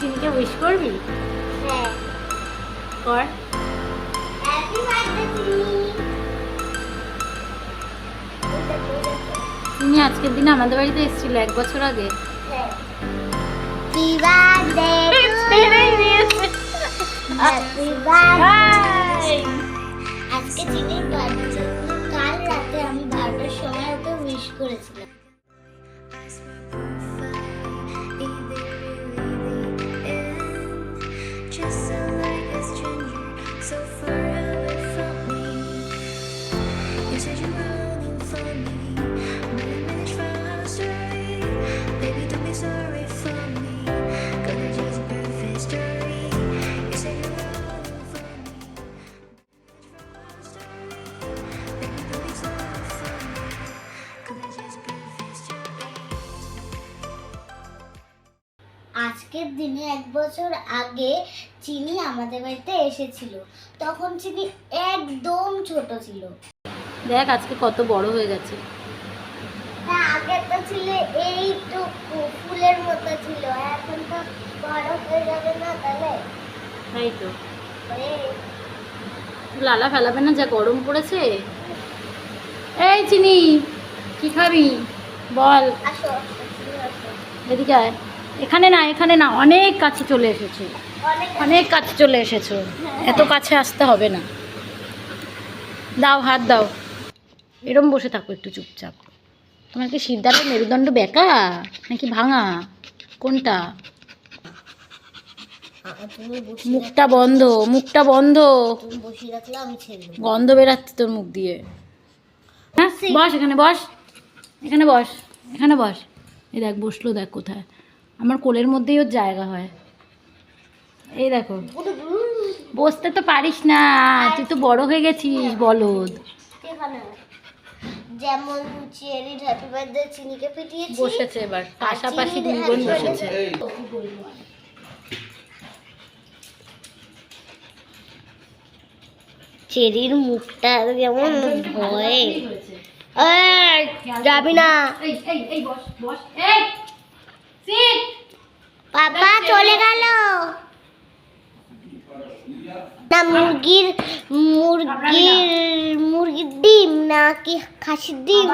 চিনিকে wish করবি? হ্যাঁ। কর। চিনি চিনি আজকের দিনে আমাদের বাড়িতে এসেছিল এক বছর আগে। বার্থডে আজকে বার্থডে কাল রাতে আমি বারোটার সময় ওকে উইশ করেছিলাম। আজকের দিনে এক বছর আগে চিনি আমাদের বাড়িতে এসেছিল। তখন চিনি একদম ছোট ছিল। দেখ আজকে কত বড় হয়ে গেছে। তা আগে তো ছিল এইটুকু ফুলের মতো ছিল। এখন তো বড় হয়ে যাবে না তাহলে? তাই তো। লালা ফেলাবে না যা গরম পড়েছে। এই চিনি কি খাবি? বল। আসো। এদিকে আয়। এখানে না এখানে না অনেক কাছে চলে এসেছ। অনেক কাছে। চলে এসেছ। এত কাছে আসতে হবে না। দাও হাত দাও। এরম বসে থাকো একটু চুপচাপ। তোমার কি সিদ্ধার্থ মেরুদণ্ড বেঁকা নাকি ভাঙা? কোনটা? মুখটা বন্ধ মুখটা বন্ধ। গন্ধ বেরাচ্ছে তোর মুখ দিয়ে। হ্যাঁ বস এখানে বস। এখানে বস এখানে বস। এই দেখ বসল দেখ কোথায়। আমার কোলের মধ্যেই ওর জায়গা হয়। এই দেখো। বসতে তো পারিস না তুই তো বড় হয়ে গেছিস বলদ। যেমন চেরির হ্যাপি বার্থডে চিনিকে পিটিয়েছি বসেছে এবার। পাশাপাশি বসেছে। চেরির মুখটা যেমন ভয়ে যাবি না। এই এই এই বস বস। এই! পাপা চলে গেল। না মুরগির মুরগির মুরগির ডিম নাকি খাসির ডিম।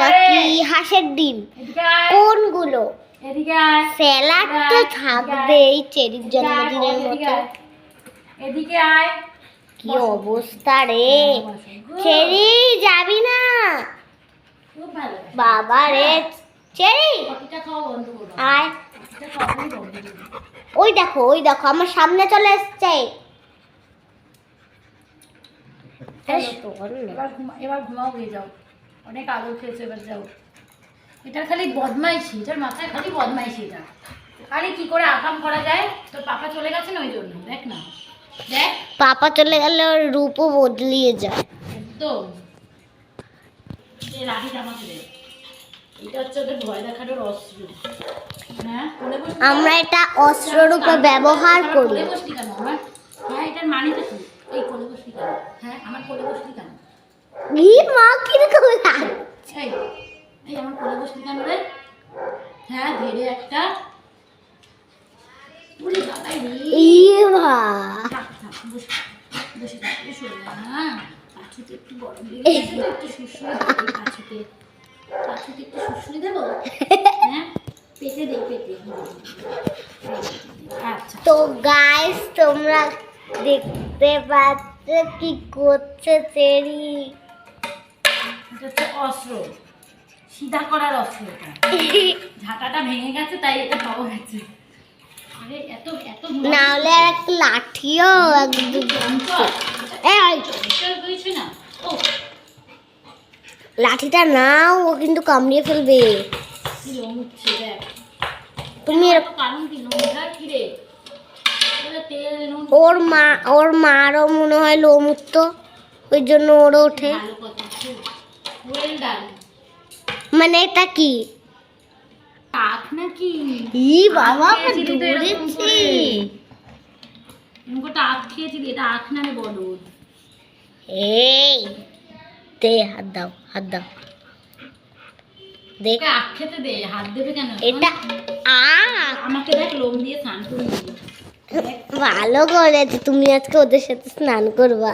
নাকি হাঁসের ডিম? কোনগুলো? স্যালাড তো থাকবেই চেরির জন্মদিনের মতো। এদিকে আয়। কি অবস্থা রে? চেরি যাবি না? বাবা রে চেরি? আয় ওই দেখো ওই দেখো আমার সামনে চলে এসছে। এবার এবার ঘুমাও হয়ে যাও। অনেক আলো খেয়েছো এবার যাও। এটার খালি বদমাইশি এটার মাথায় খালি বদমাইশি এটা। আরে কি করে আকাম করা যায়? তোর পাপা চলে গেছে না ওই জন্য? দেখ না। দেখ। পাপা চলে গেলে ওর রূপও বদলিয়ে যায়। একদম। লাঠি জামাতে আমরা এটা অস্ত্র রূপে ব্যবহার করি। হ্যাঁ হ্যাঁ হ্যাঁ একটা। হ্যাঁ গরম একটু সুসুরি একটু দেবো? হ্যাঁ? পেটে দে পেটে। আচ্ছা। তো গাইস তোমরা দেখতে পাচ্ছ কি করছে চেরি? এটা হচ্ছে অস্ত্র। সিধা করার অস্ত্র এটা। ঝাঁটাটা ভেঙে গেছে তাই এটা পাওয়া গেছে আরে এত এত না হলে আর একটা লাঠিও চঞ্চল এই হয়েছে না? ও লাঠিটা নাও ও কিন্তু কামড়িয়ে ফেলবে। তুমি ওর মা ওর মারও মনে হয় লোম উঠতো ওই জন্য ওরও ওঠে। মানে এটা কি? ই বাবা ধরেছি। আখ এটা আখ না এই। দে হাত দাও হাত দাও। দেখ আখ খেতে দে হাত দেবে কেন? এটা আ আমাকে দেখ লোম দিয়ে স্নান করে ভালো করেছে তুমি আজকে ওদের সাথে স্নান করবা।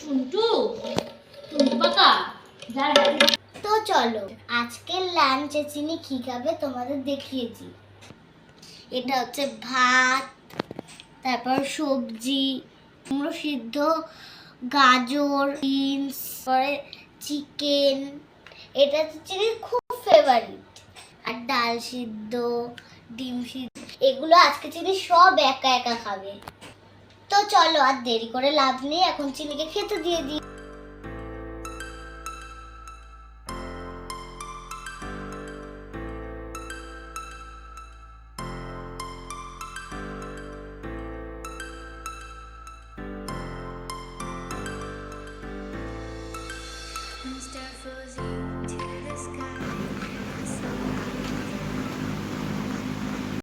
টুন্টু টুন্টু পাকা তো চলো আজকের লাঞ্চে চিনি কি খাবে তোমাদের দেখিয়েছি। এটা হচ্ছে ভাত তারপর সবজি কুমড়ো সিদ্ধ গাজর, বিনস পরে চিকেন। এটা হচ্ছে চিনির খুব ফেভারিট আর ডাল সিদ্ধ, ডিম সিদ্ধ, এগুলো আজকে চিনি সব একা একা খাবে। তো চলো, আর দেরি করে লাভ নেই, এখন চিনিকে খেতে দিয়ে দিই। feels you.